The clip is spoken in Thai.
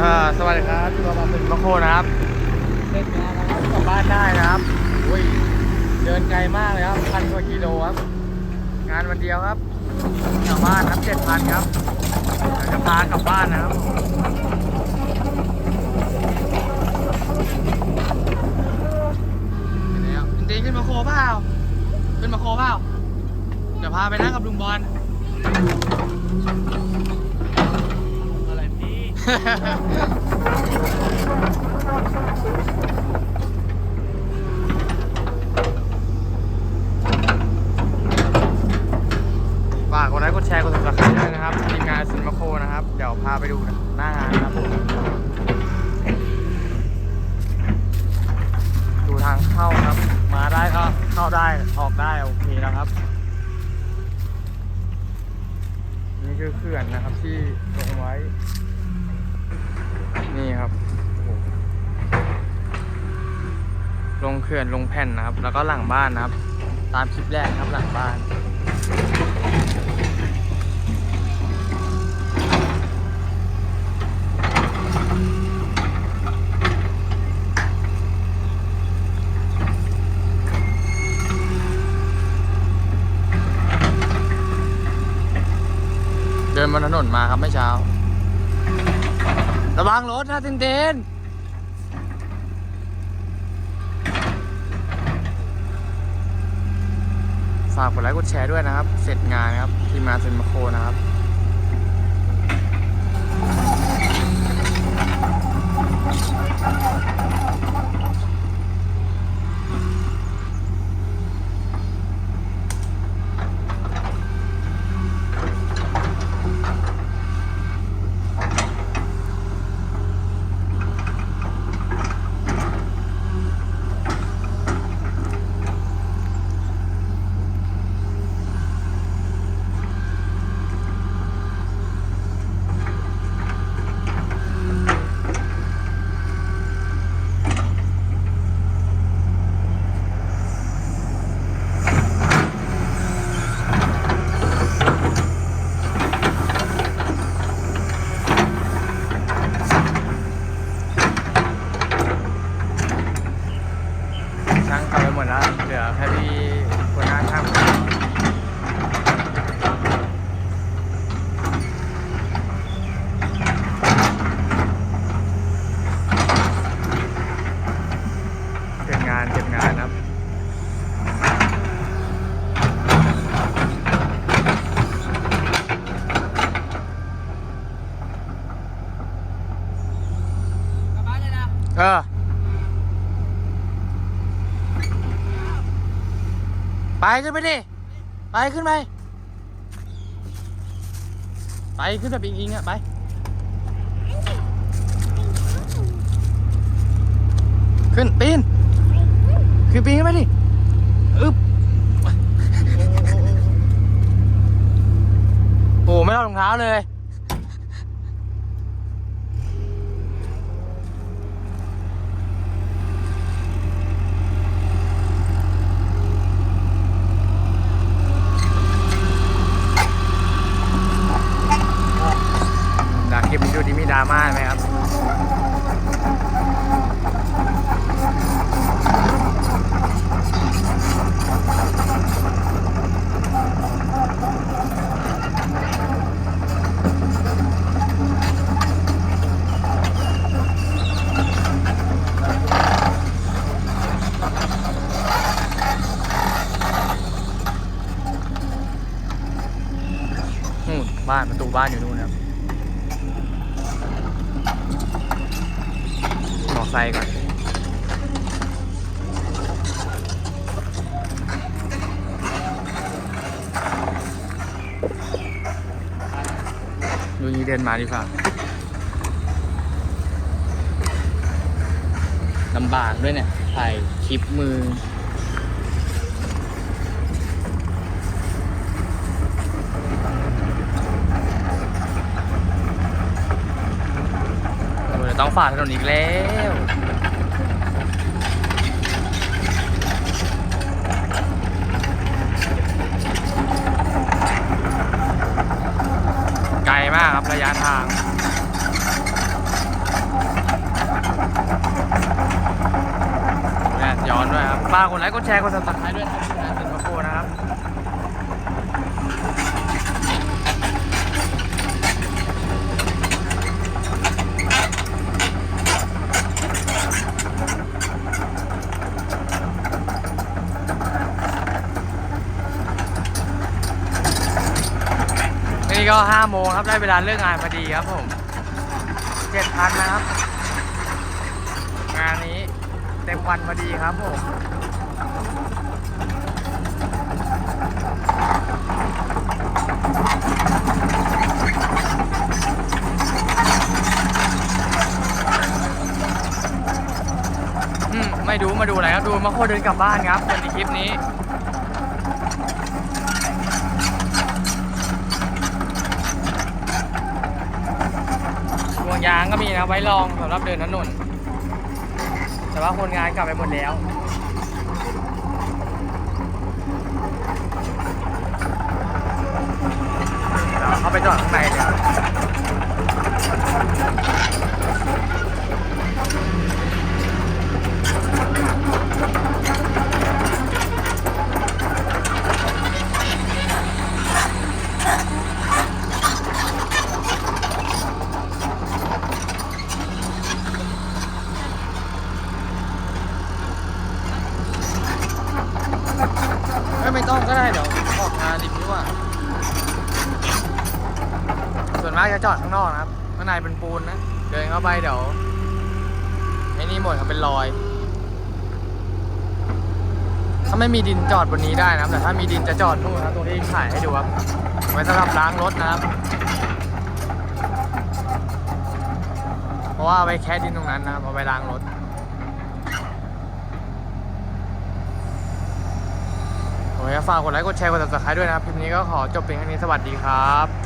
อ่าสวัสดีครับตัวมาเป็นมะโคนะครับเล่นงานแล้วครับกลับบ้านได้นะครับอุ้ยเดินไกลมากเลยครับพันกว่ากิโลครับ งานวันเดียวครับกลับบ้านครับเจ็ดพันครับจะพากลับบ้านนะครับเดี๋ยวจริงๆขึ้นมาโคเปล่าขึ้นมาโคเปล่าเดี๋ยวพาไปนั่งกับลุงบอล ฝากกดไลค์กดแชร์กด subscribe ด้วยนะครับทีมงานซินมาโคนะครับ เดี๋ยวพาไปดูหน้างานนะครับผมดูทางเข้าครับ มาได้ก็เข้าได้ออกได้โอเคแล้วครับนี่คือเขื่อนนะครับที่ลงไว้ นี่ครับ ลงเขื่อนลงแผ่นนะครับ แล้วก็หลังบ้านนะครับ ตามคลิปแรกครับหลังบ้านเดินบนถนนมาครับเมื่อเช้า ระวังรถนะเต้นเต้นฝากกดไลค์กดแชร์ด้วยนะครับ เสร็จงานครับ ทีมงานเซนมาโคนะครับ ช่างกลับไปหมดแล้ว เหลือแค่พี่คนหน้าช่างเก็บงานเก็บงานครับ กลับบ้าน เออไปขึ้นไปดิ ไปขึ้นไป ไปขึ้นแบบอิงๆอะ ไป ขึ้น ปีน คือปีนขึ้นไปดิอึ๊บโอ้ไม่เอารองเท้าเลยอยากเก็บวิดีโอที่มีดราม่าไหมครับ นู่น บ้านประตูบ้านอยู่นู่นครับมอไซค์ก่อนดูนี้เดินมาดีกว่าลำบากด้วยเนี่ยถ่ายคลิปมือ ต้องฝ่าถนนอีกแล้ว ไกลมากครับระยะทางย้อนด้วยครับฝากกดไหนก็แชร์กดติดตามด้วยนะ นี่ก็ห้าโมงครับได้เวลาเลิกงานพอดีครับผมเจ็ดพันนะครับ งานนี้เต็มวันพอดีครับผมอืมไม่ดูมาดูอะไรครับ ดูมาโคเดินกลับบ้านครับในคลิปนี้ ห่วงยางก็มีนะไว้รองสำหรับเดินถนน แต่ว่าคนงานกลับไปหมดแล้วเราเข้าไปจอดข้างในเลย ก็ได้เดี๋ยวออกงานดิบดีกว่า ส่วนมากจะจอดข้างนอกนะครับข้างในเป็นปูนนะ เดินเข้าไปเดี๋ยวไอ้นี่หมดครับเป็นรอยถ้าไม่มีดินจอดบนนี้ได้นะครับ แต่ถ้ามีดินจะจอดนู่นครับตรงที่ถ่ายให้ดูครับ ไว้สำหรับล้างรถนะครับ เพราะว่าเอาไว้แค่ดินตรงนั้นนะครับเอาไว้ล้างรถ โอเคฝากกดไลค์กดแชร์กดติดตามด้วยนะครับคลิปนี้ก็ขอจบเพียงแค่นี้สวัสดีครับ